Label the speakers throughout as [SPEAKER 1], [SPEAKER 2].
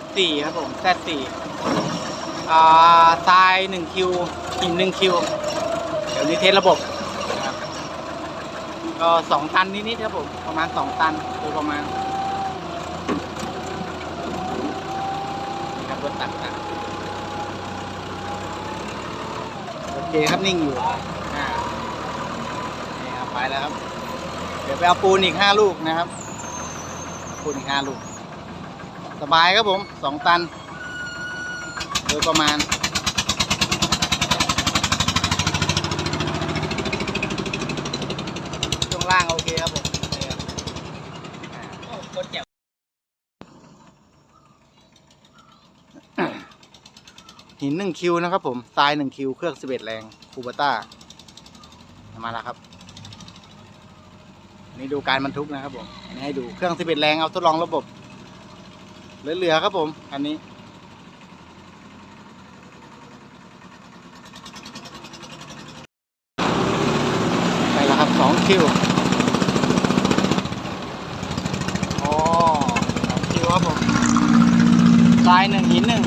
[SPEAKER 1] Z4 ครับผม Z4 อ่าทราย1คิวหิน1คิวเดี๋ยวนี้เทสระบบนะครับก็ 2 ตันนิดๆครับผม ประมาณ 2 ตันโดยประมาณครับรถตักตักโอเคครับนิ่งอยู่อ่านี่ครับไปแล้วครับ เดี๋ยวไปเอาปูนอีก 5 ลูกนะครับ ปูนอีก 5 ลูก สบายครับผม2ตัน โดยประมาณช่วงล่างโอเคครับผมรับอ่า
[SPEAKER 2] โอ้โคตรเจ๋ว
[SPEAKER 1] หินหนึ่งคิวนะครับผมทรายหนึ่งคิว เครื่องสิบเอ็ดแรง คูบาต้า มาแล้วครับนนี่ดูการบรรทุกนะครับผมนนี้ให้ดูเครื่องสิบเอ็ดแรงเอาทดลองระบบ เหลือๆครับผม อันนี้ ไปแล้วครับสองคิวอ๋อสองคิวครับผมทรายหนึ่งหินหนึ่ง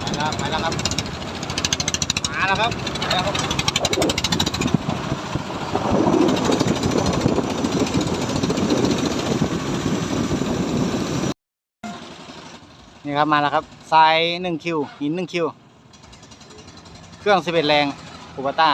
[SPEAKER 1] ไปแล้วไปแล้วครับ มาแล้วครับไปแล้วครับ นี่ครับมาแล้วครับทรายหนึ่งคิวหินหนึ่งคิว เครื่องสิบเอ็ดแรงคูปต้า